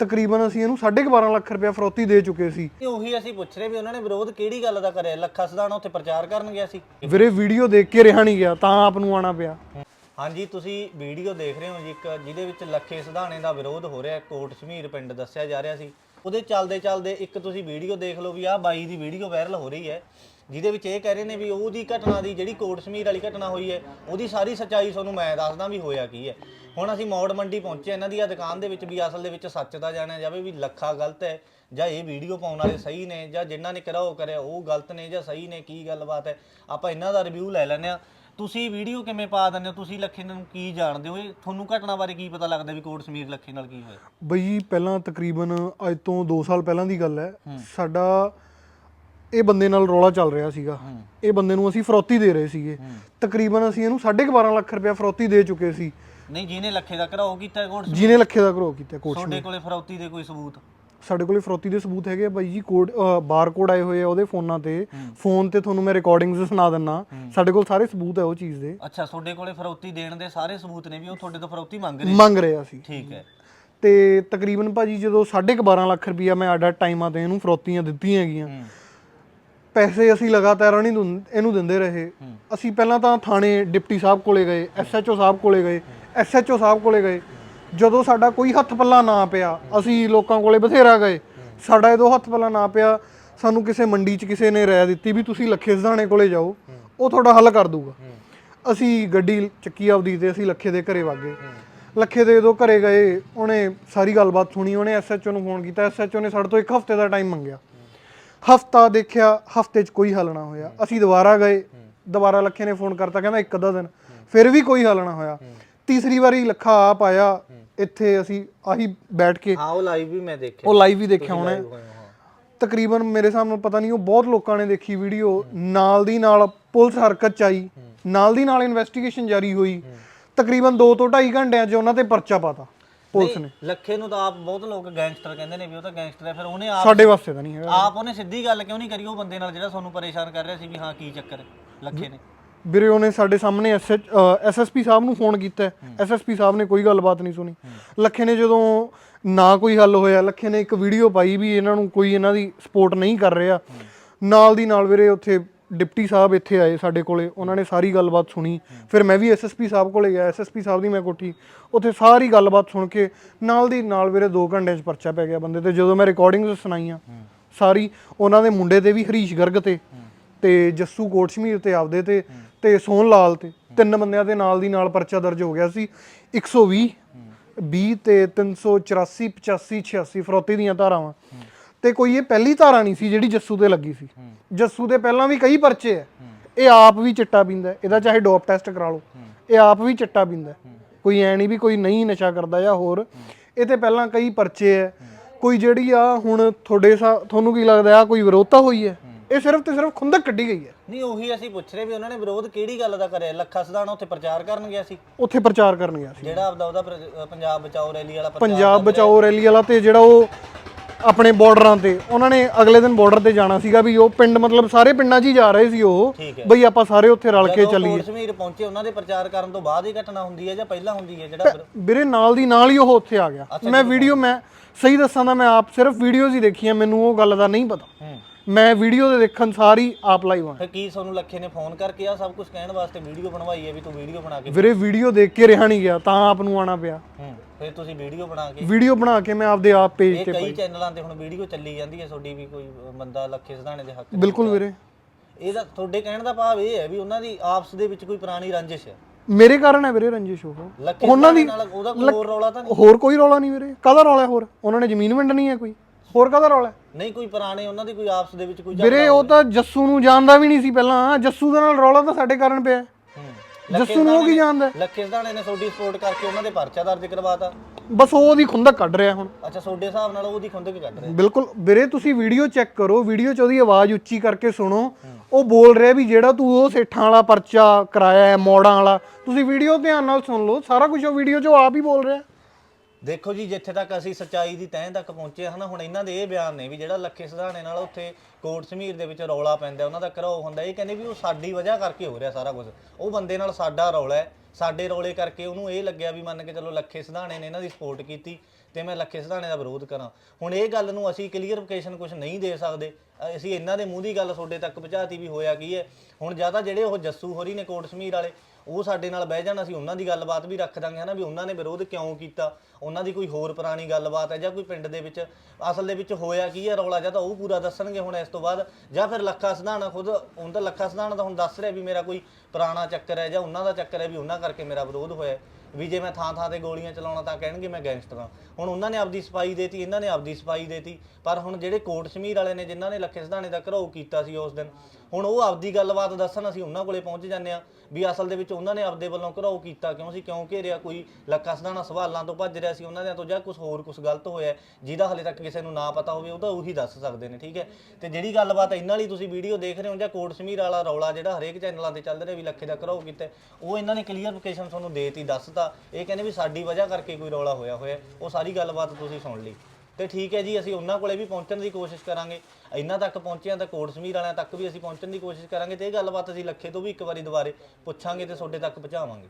ਤਕਰੀਬਨ ਅਸੀਂ ਇਹਨੂੰ 12.5 ਲੱਖ ਰੁਪਇਆ ਫਰੌਤੀ ਦੇ ਚੁੱਕੇ ਸੀ। ਇਹ ਉਹੀ ਅਸੀਂ ਪੁੱਛ ਰਹੇ ਵੀ ਉਹਨਾਂ ਨੇ ਵਿਰੋਧ ਕਿਹੜੀ ਗੱਲ ਦਾ ਕਰਿਆ? ਲੱਖਾ ਸਦਾਣਾ ਉੱਥੇ ਪ੍ਰਚਾਰ ਕਰਨ ਗਿਆ ਸੀ। ਵੀਰੇ ਵੀਡੀਓ ਦੇਖ ਕੇ ਰਿਹਾ ਨਹੀਂ ਗਿਆ ਤਾਂ ਆਪ ਨੂੰ ਆਣਾ ਪਿਆ। ਹਾਂਜੀ ਤੁਸੀਂ ਵੀਡੀਓ ਦੇਖ ਰਹੇ ਹੋ ਜੀ ਇੱਕ ਜਿਹਦੇ ਵਿੱਚ ਲੱਖੇ ਸਿਧਾਣੇ ਦਾ ਵਿਰੋਧ ਹੋ ਰਿਹਾ ਕੋਟ ਸ਼ਮੀਰ ਪਿੰਡ ਦੱਸਿਆ ਜਾ ਰਿਹਾ ਸੀ। ਉਹਦੇ ਚੱਲਦੇ ਚੱਲਦੇ ਇੱਕ ਤੁਸੀਂ ਵੀਡੀਓ ਦੇਖ ਲਓ ਵੀ ਆਹ ਬਾਈ ਦੀ ਵੀਡੀਓ ਵਾਇਰਲ ਹੋ ਰਹੀ ਹੈ। ਜਿਹਦੇ ਵਿੱਚ ਇਹ ਕਹਿ ਰਹੇ ਨੇ ਵੀ ਉਹਦੀ ਘਟਨਾ ਦੀ ਜਿਹੜੀ ਕੋਟ ਸ਼ਮੀਰ ਵਾਲੀ ਘਟਨਾ ਹੋਈ ਹੈ ਉਹਦੀ ਸਾਰੀ ਸੱਚਾਈ ਤੁਹਾਨੂੰ ਮੈਂ ਦੱਸਦਾ ਵੀ ਹੋਇਆ ਕੀ ਹੈ। ਹੁਣ ਅਸੀਂ ਮੌੜ ਮੰਡੀ ਪਹੁੰਚੇ ਇਹਨਾਂ ਦੀ ਆ ਦੁਕਾਨ ਦੇ ਵਿੱਚ ਵੀ ਅਸਲ ਦੇ ਵਿੱਚ ਸੱਚ ਦਾ ਜਾਣਿਆ ਜਾਵੇ ਵੀ ਲੱਖਾ ਗਲਤ ਹੈ ਜਾਂ ਇਹ ਵੀਡੀਓ ਪਾਉਣ ਵਾਲੇ ਸਹੀ ਨੇ ਜਾਂ ਜਿਨ੍ਹਾਂ ਨੇ ਕਰਾ ਉਹ ਕਰਿਆ ਉਹ ਗਲਤ ਨੇ ਜਾਂ ਸਹੀ ਨੇ ਕੀ ਗੱਲਬਾਤ ਹੈ ਆਪਾਂ ਇਹਨਾਂ ਦਾ ਰਿਵਿਊ ਲੈ ਲੈਂਦੇ ਆ ਤੁਸੀਂ ਵੀਡੀਓ ਕਿਵੇਂ ਪਾ ਦਿੰਦੇ ਹੋ? ਤੁਸੀਂ ਲੱਖੇ ਨੂੰ ਕੀ ਜਾਣਦੇ ਹੋ? ਇਹ ਤੁਹਾਨੂੰ ਘਟਨਾ ਬਾਰੇ ਕੀ ਪਤਾ ਲੱਗਦਾ ਵੀ ਕੋਟ ਸਮੀਰ ਲੱਖੇ ਨਾਲ ਕੀ ਹੋਇਆ? ਬਈ ਪਹਿਲਾਂ ਤਕਰੀਬਨ ਅੱਜ ਤੋਂ 2 ਸਾਲ ਪਹਿਲਾਂ ਦੀ ਗੱਲ ਹੈ। ਸਾਡਾ ਇਹ ਬੰਦੇ ਨਾਲ ਰੌਲਾ ਚੱਲ ਰਿਹਾ ਸੀਗਾ। ਇਹ ਬੰਦੇ ਨੂੰ ਅਸੀਂ ਫਰੌਤੀ ਦੇ ਰਹੇ ਸੀਗੇ। ਤਕਰੀਬਨ ਅਸੀਂ ਇਹਨੂੰ 12.5 ਲੱਖ ਰੁਪਇਆ ਫਰੌਤੀ ਦੇ ਚੁੱਕੇ ਸੀ। ਨਹੀਂ ਜਿਹਨੇ ਲੱਖੇ ਦਾ ਘਰਾਓ ਕੀਤਾ ਕੋਟ ਜਿਹਨੇ ਲੱਖੇ ਦਾ ਘਰੋ ਕੀਤਾ ਕੋਚ ਤੁਹਾਡੇ ਕੋਲੇ ਫਰੌਤੀ ਦੇ ਕੋਈ ਸਬੂਤ? ਸਾਡੇ ਕੋਲੇ ਫਰੌਤੀ ਦੇ ਸਬੂਤ ਹੈਗੇ ਆ ਬਾਈ ਜੀ ਕੋਡ ਬਾਰ ਕੋਡ ਆਏ ਹੋਏ ਆ ਉਹਦੇ ਫੋਨਾਂ ਤੇ। ਫੋਨ ਤੇ ਤੁਹਾਨੂੰ ਮੈਂ ਰਿਕਾਰਡਿੰਗਸ ਸੁਣਾ ਦਿੰਨਾ। ਸਾਡੇ ਕੋਲ ਸਾਰੇ ਸਬੂਤ ਹੈ ਉਹ ਚੀਜ਼ ਦੇ। ਅੱਛਾ ਤੁਹਾਡੇ ਕੋਲੇ ਫਰੌਤੀ ਦੇਣ ਦੇ ਸਾਰੇ ਸਬੂਤ ਨੇ ਵੀ ਉਹ ਤੁਹਾਡੇ ਤੋਂ ਫਰੌਤੀ ਮੰਗ ਰਹੇ ਮੰਗ ਰਹੇ ਸੀ ਠੀਕ ਹੈ। ਤੇ ਤਕਰੀਬਨ ਭਾਜੀ ਜਦੋਂ 12.5 ਲੱਖ ਰੁਪਇਆ ਮੈਂ ਆਡਾ ਟਾਈਮਾਂ ਤੇ ਇਹਨੂੰ ਫਰੌਤੀਆਂ ਦਿੱਤੀਆਂ ਹੈਗੀਆਂ। ਪੈਸੇ ਅਸੀਂ ਲਗਾਤਾਰ ਨਹੀਂ ਦੁੰ- ਇਹਨੂੰ ਦਿੰਦੇ ਰਹੇ। ਅਸੀਂ ਪਹਿਲਾਂ ਤਾਂ ਥਾਣੇ ਡਿਪਟੀ ਸਾਹਿਬ ਕੋਲੇ ਗਏ ਐਸਐਚਓ ਸਾਹਿਬ ਕੋਲੇ ਗਏ ਐਸਐਚਓ ਸਾਹਿਬ ਕੋਲੇ ਗਏ। ਜਦੋਂ ਸਾਡਾ ਕੋਈ ਹੱਥ ਪੱਲਾ ਨਾ ਪਿਆ ਅਸੀਂ ਲੋਕਾਂ ਕੋਲੇ ਬਥੇਰਾ ਗਏ। ਸਾਡਾ ਇਹਦੋਂ ਹੱਥ ਪੱਲਾ ਨਾ ਪਿਆ ਸਾਨੂੰ ਕਿਸੇ ਮੰਡੀ 'ਚ ਕਿਸੇ ਨੇ ਰਾਇ ਦਿੱਤੀ ਵੀ ਤੁਸੀਂ ਲੱਖੇ ਸਧਾਣੇ ਕੋਲੇ ਜਾਓ ਉਹ ਤੁਹਾਡਾ ਹੱਲ ਕਰ ਦੂਗਾ। ਅਸੀਂ ਗੱਡੀ ਚੱਕੀ ਆਪਦੀ ਤੇ ਅਸੀਂ ਲੱਖੇ ਦੇ ਘਰੇ ਵਾਗੇ ਲੱਖੇ ਦੇ ਜਦੋਂ ਘਰੇ ਗਏ ਉਹਨੇ ਸਾਰੀ ਗੱਲਬਾਤ ਸੁਣੀ ਉਹਨੇ ਐਸਐਚਓ ਨੂੰ ਫੋਨ ਕੀਤਾ ਐਸਐਚਓ ਨੇ ਸਾਡੇ ਤੋਂ ਇੱਕ ਹਫ਼ਤੇ ਦਾ ਟਾਈਮ ਮੰਗਿਆ। ਹਫਤਾ ਦੇਖਿਆ ਹਫ਼ਤੇ 'ਚ ਕੋਈ ਹੱਲ ਨਾ ਹੋਇਆ। ਅਸੀਂ ਦੁਬਾਰਾ ਗਏ ਦੁਬਾਰਾ ਲੱਖੇ ਨੇ ਫੋਨ ਕਰਤਾ ਕਹਿੰਦਾ ਇੱਕ ਅੱਧਾ ਦਿਨ। ਫਿਰ ਵੀ ਕੋਈ ਹੱਲ ਨਾ ਹੋਇਆ। ਤੀਸਰੀ ਵਾਰੀ ਲੱਖਾ ਆਪ ਆਇਆ ਇੱਥੇ ਅਸੀਂ ਆਹੀ ਬੈਠ ਕੇ ਹਾਂ ਉਹ ਲਾਈਵ ਵੀ ਮੈਂ ਦੇਖਿਆ। ਉਹ ਲਾਈਵ ਵੀ ਦੇਖਿਆ ਹੋਣਾ। ਤਕਰੀਬਨ ਮੇਰੇ ਸਾਹਮਣੇ ਪਤਾ ਨਹੀਂ ਉਹ ਬਹੁਤ ਲੋਕਾਂ ਨੇ ਦੇਖੀ ਵੀਡੀਓ। ਨਾਲ ਦੀ ਨਾਲ ਪੁਲਿਸ ਹਰਕਤ ਚ ਆਈ। ਨਾਲ ਦੀ ਨਾਲ ਇਨਵੈਸਟੀਗੇਸ਼ਨ ਜਾਰੀ ਹੋਈ। ਤਕਰੀਬਨ 2 ਤੋਂ 2.5 ਘੰਟਿਆਂ 'ਚ ਉਹਨਾਂ ਤੇ ਪਰਚਾ ਪਾਤਾ। ਪੁਲਿਸ ਨੇ। ਲੱਖੇ ਨੂੰ ਤਾਂ ਆਪ ਬਹੁਤ ਲੋਕ ਗੈਂਗਸਟਰ ਕਹਿੰਦੇ ਨੇ ਵੀ ਉਹ ਤਾਂ ਗੈਂਗਸਟਰ ਹੈ ਫਿਰ ਉਹਨੇ ਆਪ ਸਾਡੇ ਵਾਸਤੇ ਤਾਂ ਨਹੀਂ ਹੈਗਾ। ਆਪ ਉਹਨੇ ਸਿੱਧੀ ਗੱਲ ਕਿਉਂ ਨਹੀਂ ਕਰੀ ਉਹ ਬੰਦੇ ਨਾਲ ਜਿਹੜਾ ਤੁਹਾਨੂੰ ਪਰੇਸ਼ਾਨ ਕਰ ਰਿਹਾ ਸੀ ਵੀ ਹਾਂ ਕੀ ਚੱਕਰ ਹੈ ਲੱਖੇ ਨੇ। ਵੀਰੇ ਉਹਨੇ ਸਾਡੇ ਸਾਹਮਣੇ ਐਸਐਸਪੀ ਸਾਹਿਬ ਨੂੰ ਫੋਨ ਕੀਤਾ ਐਸਐਸਪੀ ਸਾਹਿਬ ਨੇ ਕੋਈ ਗੱਲਬਾਤ ਨਹੀਂ ਸੁਣੀ। ਲੱਖੇ ਨੇ ਜਦੋਂ ਨਾ ਕੋਈ ਹੱਲ ਹੋਇਆ ਲੱਖੇ ਨੇ ਇੱਕ ਵੀਡੀਓ ਪਾਈ ਵੀ ਇਹਨਾਂ ਨੂੰ ਕੋਈ ਇਹਨਾਂ ਦੀ ਸਪੋਰਟ ਨਹੀਂ ਕਰ ਰਿਹਾ। ਨਾਲ ਦੀ ਨਾਲ ਵੀਰੇ ਉੱਥੇ ਡਿਪਟੀ ਸਾਹਿਬ ਇੱਥੇ ਆਏ ਸਾਡੇ ਕੋਲੇ, ਉਹਨਾਂ ਨੇ ਸਾਰੀ ਗੱਲਬਾਤ ਸੁਣੀ। ਫਿਰ ਮੈਂ ਵੀ ਐਸਐਸਪੀ ਸਾਹਿਬ ਕੋਲੇ ਗਿਆ ਐਸਐਸਪੀ ਸਾਹਿਬ ਦੀ ਮੈਂ ਕੋਠੀ। ਉੱਥੇ ਸਾਰੀ ਗੱਲਬਾਤ ਸੁਣ ਕੇ ਨਾਲ ਦੀ ਨਾਲ ਮੇਰੇ 2 ਘੰਟੇ 'ਚ ਪਰਚਾ ਪੈ ਗਿਆ ਬੰਦੇ ਤੇ, ਜਦੋਂ ਮੈਂ ਰਿਕਾਰਡਿੰਗਸ ਸੁਣਾਈਆਂ ਸਾਰੀ, ਉਹਨਾਂ ਦੇ ਮੁੰਡੇ ਤੇ ਵੀ ਹਰੀਸ਼ ਗਰਗ ਤੇ ਤੇ ਜੱਸੂ ਕੋਟਸ਼ਮੀਰ ਤੇ ਆਪਦੇ ਤੇ ਤੇ ਸੋਹਣ ਲਾਲ ਤੇ, ਤਿੰਨ ਬੰਦਿਆਂ ਦੇ ਨਾਲ ਦੀ ਨਾਲ ਪਰਚਾ ਦਰਜ ਹੋ ਗਿਆ ਸੀ। 120 20 ਤੇ 384 85 86 ਫਰੋਤੀ ਦੀਆਂ ਧਾਰਾਵਾਂ। ਤੇ ਕੋਈ ਇਹ ਪਹਿਲੀ ਧਾਰਾ ਨਹੀਂ ਸੀ ਜਿਹੜੀ ਜੱਸੂ ਤੇ ਲੱਗੀ ਸੀ। ਜੱਸੂ ਦੇ ਪਹਿਲਾਂ ਵੀ ਕਈ ਪਰਚੇ ਐ ਇਹ ਆਪ ਵੀ ਚਿੱਟਾ ਪੀਂਦਾ ਇਹਦਾ ਚਾਹੇ ਡੋਪ ਟੈਸਟ ਕਰਾ ਲਓ। ਇਹ ਆਪ ਵੀ ਚਿੱਟਾ ਪੀਂਦਾ। ਕੋਈ ਐ ਨਹੀਂ ਵੀ ਕੋਈ ਨਹੀਂ ਨਸ਼ਾ ਕਰਦਾ ਜਾਂ ਹੋਰ। ਇਹ ਤੇ ਪਹਿਲਾਂ ਕਈ ਪਰਚੇ ਐ ਕੋਈ ਜਿਹੜੀ ਆ ਹੁਣ ਤੁਹਾਡੇ ਸਾ- ਤੁਹਾਨੂੰ ਕੀ ਲੱਗਦਾ ਆ ਕੋਈ ਵਿਰੋਧਤਾ ਹੋਈ ਹੈ? ਇਹ ਸਿਰਫ ਤੇ ਸਿਰਫ ਖੁੰਦਕ ਕੱਢੀ ਗਈ ਹੈ। ਨਹੀਂ ਉਹੀ ਅਸੀਂ ਪੁੱਛ ਰਹੇ ਵੀ ਉਹਨਾਂ ਨੇ ਵਿਰੋਧ ਕਿਹੜੀ ਗੱਲ ਦਾ ਕਰਿਆ? ਲੱਖਾ ਸਦਾਣਾ ਉੱਥੇ ਪ੍ਰਚਾਰ ਕਰਨ ਗਿਆ ਸੀ। ਉੱਥੇ ਪ੍ਰਚਾਰ ਕਰਨ ਗਿਆ ਸੀ। ਜਿਹੜਾ ਆਪਦਾ ਉਹਦਾ ਪੰਜਾਬ ਬਚਾਓ ਰੈਲੀ ਵਾਲਾ ਪੰਜਾਬ ਬਚਾਓ ਰੈਲੀ ਵਾਲਾ ਤੇ ਜਿਹੜਾ ਉਹ ਆਪਣੇ ਬਾਰਡਰਾਂ ਤੇ। ਉਹਨਾਂ ਨੇ ਅਗਲੇ ਦਿਨ ਬਾਰਡਰ ਤੇ ਜਾਣਾ ਸੀਗਾ ਵੀ ਉਹ ਪਿੰਡ ਮਤਲਬ ਸਾਰੇ ਪਿੰਡਾਂ 'ਚ ਹੀ ਜਾ ਰਹੇ ਸੀ ਉਹ ਠੀਕ ਹੈ। ਬਈ ਆਪਾਂ ਸਾਰੇ ਉੱਥੇ ਰਲ ਕੇ ਚੱਲੀਏ। ਕੋਟ ਸਮੀਰ ਪਹੁੰਚੇ ਉਹਨਾਂ ਦੇ ਪ੍ਰਚਾਰ ਕਰਨ ਤੋਂ ਬਾਅਦ ਹੀ ਘਟਨਾ ਹੁੰਦੀ ਹੈ ਜਾਂ ਪਹਿਲਾਂ ਹੁੰਦੀ ਹੈ ਜਿਹੜਾ ਫਿਰ- ਵੀਰੇ ਨਾਲ ਦੀ ਨਾਲ ਹੀ ਉਹ ਉੱਥੇ ਆ ਗਿਆ। ਮੈਂ ਵੀਡੀਓ ਮੈਂ ਸਹੀ ਦੱਸਾਂ ਤਾਂ ਮੈਂ ਆਪ ਸਿਰਫ ਵੀਡੀਓਜ਼ ਹੀ ਦੇਖੀਆਂ ਮੈਨੂੰ ਉਹ ਗੱਲ ਦਾ ਨਹੀਂ ਪਤਾ। ਹੂੰ। ਮੈਂ ਵੀਡੀਓ ਦੇ ਦੇਖਣ ਸਾਰੀ ਆਪ ਲਾਈਵ ਆ ਫਿਰ ਕੀ ਤੁਹਾਨੂੰ ਲੱਖੇ ਨੇ ਫੋਨ ਕਰਕੇ ਆ ਸਭ ਕੁਝ ਕਹਿਣ ਵਾਸਤੇ ਵੀਡੀਓ ਬਣਵਾਈ ਹੈ ਵੀ ਤੂੰ ਵੀਡੀਓ ਬਣਾ ਕੇ ਵੀਰੇ ਵੀਡੀਓ ਦੇਖ ਕੇ ਰਿਹਾ ਨਹੀਂ ਗਿਆ ਤਾਂ ਆਪ ਨੂੰ ਆਣਾ ਪਿਆ। ਹੂੰ ਫਿਰ ਤੁਸੀਂ ਵੀਡੀਓ ਬਣਾ ਕੇ ਵੀਡੀਓ ਬਣਾ ਕੇ ਮੈਂ ਆਪਦੇ ਆਪ ਪੇਜ ਇਹ ਤੇ ਕਈ ਚੈਨਲਾਂ ਤੇ ਹੁਣ ਵੀਡੀਓ ਚੱਲੀ ਜਾਂਦੀ ਹੈ ਤੁਹਾਡੀ ਵੀ ਕੋਈ ਬੰਦਾ ਲੱਖੇ ਸਦਾਣੇ ਦੇ ਹੱਕ ਬਿਲਕੁਲ ਵੀਰੇ। ਇਹਦਾ ਤੁਹਾਡੇ ਕਹਿਣ ਦਾ ਭਾਵ ਇਹ ਹੈ ਵੀ ਉਹਨਾਂ ਦੀ ਆਪਸ ਦੇ ਵਿੱਚ ਕੋਈ ਪੁਰਾਣੀ ਰੰਜਿਸ਼ ਹੈ। ਮੇਰੇ ਕਾਰਨ ਹੈ ਵੀਰੇ ਰੰਜਿਸ਼ ਉਹ। ਲੱਖੇ ਉਹਨਾਂ ਦੀ ਨਾਲ ਉਹਦਾ ਕੋਈ ਹੋਰ ਰੌਲਾ ਤਾਂ ਨਹੀਂ? ਹੋਰ ਕੋਈ ਰੌਲਾ ਨਹੀਂ ਵੀਰੇ। ਕਾਹਦਾ ਰੌਲਾ ਹੋਰ? ਉਹਨਾਂ ਨੇ ਜ਼ਮੀਨ ਵੰਡਣੀ ਹੈ ਕੋਈ? ਹੋਰ ਕਾਹਦਾ ਰੌਲਾ? ਹੈ ਨਹੀਂ ਕੋਈ ਪੁਰਾਣੇ ਉਹਨਾਂ ਦੀ ਕੋਈ ਆਪਸ ਦੇ ਵਿੱਚ ਕੋਈ ਵੀਰੇ ਉਹ ਤਾਂ ਜੱਸੂ ਨੂੰ ਜਾਣਦਾ ਵੀ ਨਹੀਂ ਸੀ ਪਹਿਲਾਂ। ਜੱਸੂ ਦੇ ਨਾਲ ਰੌਲਾ ਤਾਂ ਸਾਡੇ ਕਾਰਨ ਪਿਆ। ਹੂੰ। ਜੱਸੂ ਨੂੰ ਉਹ ਕੀ ਜਾਣਦਾ? ਲੱਖੇ ਸਦਾਣੇ ਨੇ ਤੁਹਾਡੀ ਸਪੋਰਟ ਕਰਕੇ ਉਹਨਾਂ ਦੇ ਪਰਚਾ ਦਰਜ ਕਰਵਾਤਾ। ਬਸ ਉਹ ਉਹਦੀ ਖੁੰਦਕ ਕੱਢ ਰਿਹਾ ਹੁਣ। ਅੱਛਾ ਤੁਹਾਡੇ ਹਿਸਾਬ ਨਾਲ ਉਹਦੀ ਖੁੰਦਕ ਕੱਢ ਰਹੇ। ਬਿਲਕੁਲ। ਵੀਰੇ ਤੁਸੀਂ ਵੀਡੀਓ ਚੈੱਕ ਕਰੋ। ਵੀਡੀਓ 'ਚ ਉਹਦੀ ਆਵਾਜ਼ ਉੱਚੀ ਕਰਕੇ ਸੁਣੋ। ਉਹ ਬੋਲ ਰਿਹਾ ਵੀ ਜਿਹੜਾ ਤੂੰ ਉਹ ਸੇਠਾਂ ਵਾਲਾ ਪਰਚਾ ਕਰਾਇਆ ਹੈ ਮੋੜਾਂ ਵਾਲਾ। ਤੁਸੀਂ ਵੀਡੀਓ ਧਿਆਨ ਨਾਲ ਸੁਣ ਲਓ। ਸਾਰਾ ਕੁਝ ਉਹ ਵੀਡੀਓ 'ਚ ਉਹ ਆਪ ਹੀ ਬੋਲ ਰਿਹਾ। ਦੇਖੋ ਜੀ, ਜਿੱਥੇ ਤੱਕ ਅਸੀਂ ਸੱਚਾਈ ਦੀ ਤਹਿ ਤੱਕ ਪਹੁੰਚੇ ਹਨਾ, ਹੁਣ ਇਹਨਾਂ ਦੇ ਇਹ ਬਿਆਨ ਨੇ ਵੀ ਜਿਹੜਾ ਲੱਖੇ ਸਧਾਣੇ ਨਾਲ ਉੱਥੇ ਕੋਟ ਸਮੀਰ ਦੇ ਵਿੱਚ ਰੌਲਾ ਪੈਂਦਾ, ਉਹਨਾਂ ਦਾ ਘਰੋ ਹੁੰਦਾ, ਇਹ ਕਹਿੰਦੇ ਵੀ ਉਹ ਸਾਡੀ ਵਜ੍ਹਾ ਕਰਕੇ ਹੋ ਰਿਹਾ ਸਾਰਾ ਕੁਝ ਉਹ ਬੰਦੇ ਨਾਲ ਸਾਡਾ ਰੌਲਾ ਹੈ, ਸਾਡੇ ਰੌਲੇ ਕਰਕੇ ਉਹਨੂੰ ਇਹ ਲੱਗਿਆ ਵੀ ਮੰਨ ਕੇ ਚਲੋ ਲੱਖੇ ਸਧਾਣੇ ਨੇ ਇਹਨਾਂ ਦੀ ਸਪੋਰਟ ਕੀਤੀ ਤੇ ਮੈਂ ਲੱਖੇ ਸਿਧਾਣੇ ਦਾ ਵਿਰੋਧ ਕਰਾਂ। ਹੁਣ ਇਹ ਗੱਲ ਨੂੰ ਅਸੀਂ ਕਲੀਅਰਫਿਕੇਸ਼ਨ ਕੁਝ ਨਹੀਂ ਦੇ ਸਕਦੇ, ਅਸੀਂ ਇਹਨਾਂ ਦੇ ਮੂੰਹ ਦੀ ਗੱਲ ਤੁਹਾਡੇ ਤੱਕ ਪਹੁੰਚਾਤੀ ਵੀ ਹੋਇਆ ਕੀ ਹੈ। ਹੁਣ ਜ਼ਿਆਦਾ ਜਿਹੜੇ ਉਹ ਜੱਸੂ ਹੋਰੀ ਨੇ ਕੋਟ ਸਮੀਰ ਵਾਲੇ ਉਹ ਸਾਡੇ ਨਾਲ ਬਹਿ ਜਾਣ, ਅਸੀਂ ਉਹਨਾਂ ਦੀ ਗੱਲਬਾਤ ਵੀ ਰੱਖ ਦਾਂਗੇ, ਹਨਾ, ਵੀ ਉਹਨਾਂ ਨੇ ਵਿਰੋਧ ਕਿਉਂ ਕੀਤਾ? ਉਹਨਾਂ ਦੀ ਕੋਈ ਹੋਰ ਪੁਰਾਣੀ ਗੱਲਬਾਤ ਹੈ ਜਾਂ ਕੋਈ ਪਿੰਡ ਦੇ ਵਿੱਚ, ਅਸਲ ਦੇ ਵਿੱਚ ਹੋਇਆ ਕੀ ਹੈ ਰੌਲਾ? ਜਾਂ ਤਾਂ ਉਹ ਪੂਰਾ ਦੱਸਣਗੇ ਹੁਣ ਇਸ ਤੋਂ ਬਾਅਦ, ਜਾਂ ਫਿਰ ਲੱਖਾ ਸਿਧਾਣਾ ਖੁਦ, ਹੁਣ ਤਾਂ ਲੱਖਾ ਸਿਧਾਣਾ ਤਾਂ ਹੁਣ ਦੱਸ ਰਿਹਾ ਵੀ ਮੇਰਾ ਕੋਈ ਪੁਰਾਣਾ ਚੱਕਰ ਹੈ ਜਾਂ ਉਹਨਾਂ ਦਾ ਚੱਕਰ ਹੈ ਵੀ ਉਹਨਾਂ ਕਰਕੇ ਮੇਰਾ ਵਿਰੋਧ ਹੋਇਆ ਵੀ ਜੇ ਮੈਂ ਥਾਂ ਥਾਂ ਤੇ ਗੋਲੀਆਂ ਚਲਾਉਣਾ ਤਾਂ ਕਹਿਣਗੇ ਮੈਂ ਗੈਂਗਸਟਰ ਹਾਂ। ਹੁਣ ਉਹਨਾਂ ਨੇ ਆਪਦੀ ਸਫ਼ਾਈ ਦੇਤੀ, ਇਹਨਾਂ ਨੇ ਆਪਦੀ ਸਪਾਈ ਦੇਤੀ। ਪਰ ਹੁਣ ਜਿਹੜੇ ਕੋਟ ਸ਼ਮੀਰ ਵਾਲੇ ਨੇ, ਜਿਨ੍ਹਾਂ ਨੇ ਲੱਖੇ ਸਿਧਾਣੇ ਦਾ ਘਰੋਂ ਕੀਤਾ ਸੀ ਉਸ ਦਿਨ, ਹੁਣ ਉਹ ਆਪਦੀ ਗੱਲਬਾਤ ਦੱਸਣ ਅਸੀਂ ਉਹਨਾਂ ਕੋਲੇ ਪਹੁੰਚ ਜਾਂਦੇ ਆ ਵੀ ਅਸਲ ਦੇ ਵਿੱਚ ਉਹਨਾਂ ਨੇ ਆਪਦੇ ਵੱਲੋਂ ਘਰੋਂ ਕੀਤਾ ਕਿਉਂ ਸੀ, ਕਿਉਂ ਘੇਰਿਆ, ਕੋਈ ਲੱਖਾ ਸਿਧਾਣਾ ਸਵਾਲਾਂ ਤੋਂ ਭੱਜ ਰਿਹਾ ਸੀ ਉਹਨਾਂ ਦੇ ਤੋਂ ਜਾਂ ਕੁਝ ਹੋਰ ਕੁਝ ਗਲਤ ਹੋਇਆ ਜਿਹਦਾ ਹਲੇ ਤੱਕ ਕਿਸੇ ਨੂੰ ਨਾ ਪਤਾ ਹੋਵੇ, ਉਹ ਤਾਂ ਉਹੀ ਦੱਸ ਸਕਦੇ ਨੇ, ਠੀਕ ਹੈ? ਤੇ ਜਿਹੜੀ ਗੱਲਬਾਤ ਇਹਨਾਂ ਲਈ ਤੁਸੀਂ ਵੀਡੀਓ ਦੇਖ ਰਹੇ ਹੋ ਜਾਂ ਕੋਟ ਸਮੀਰ ਵਾਲਾ ਰੌਲਾ ਜਿਹੜਾ ਹਰੇਕ ਚੈਨਲਾਂ ਤੇ ਚੱਲ ਰਿਹਾ ਵੀ ਲੱਖੇ ਦਾ ਘਰੋਂ ਕੀਤਾ ਉਹ ਇਹਨਾਂ ਨੇ ਕਲੀਅਰਫਿਕੇਸ਼ਨ ਤੁਹਾਨੂੰ ਦੇਤੀ, ਦੱਸਤਾ। ਇਹ ਕਹਿੰਦੇ ਵੀ ਸਾਡੀ ਵਜ੍ਹਾ ਕਰਕੇ ਕੋਈ ਰੌਲਾ ਹੋਇਆ ਹੋਇਆ ਉਹ ਸਾਰੀ ਗੱਲਬਾਤ ਤੁਸੀਂ ਸੁਣ ਲਈ। ਤੇ ਠੀਕ ਹੈ ਜੀ, ਅਸੀਂ ਉਹਨਾਂ ਕੋਲੇ ਵੀ ਪਹੁੰਚਣ ਦੀ ਕੋਸ਼ਿਸ਼ ਕਰਾਂਗੇ। ਇੰਨਾ ਤੱਕ ਪਹੁੰਚਿਆ ਤਾਂ ਕੋਟ ਸਮੀਰ ਵਾਲਿਆਂ ਤੱਕ ਵੀ ਅਸੀਂ ਪਹੁੰਚਣ ਦੀ ਕੋਸ਼ਿਸ਼ ਕਰਾਂਗੇ ਤੇ ਇਹ ਗੱਲਬਾਤ ਅਸੀਂ ਲੱਖੇ ਤੋਂ ਵੀ ਇੱਕ ਵਾਰੀ ਦੁਬਾਰੇ ਪੁੱਛਾਂਗੇ ਤੇ ਤੁਹਾਡੇ ਤੱਕ ਪਹੁੰਚਾਵਾਂਗੇ।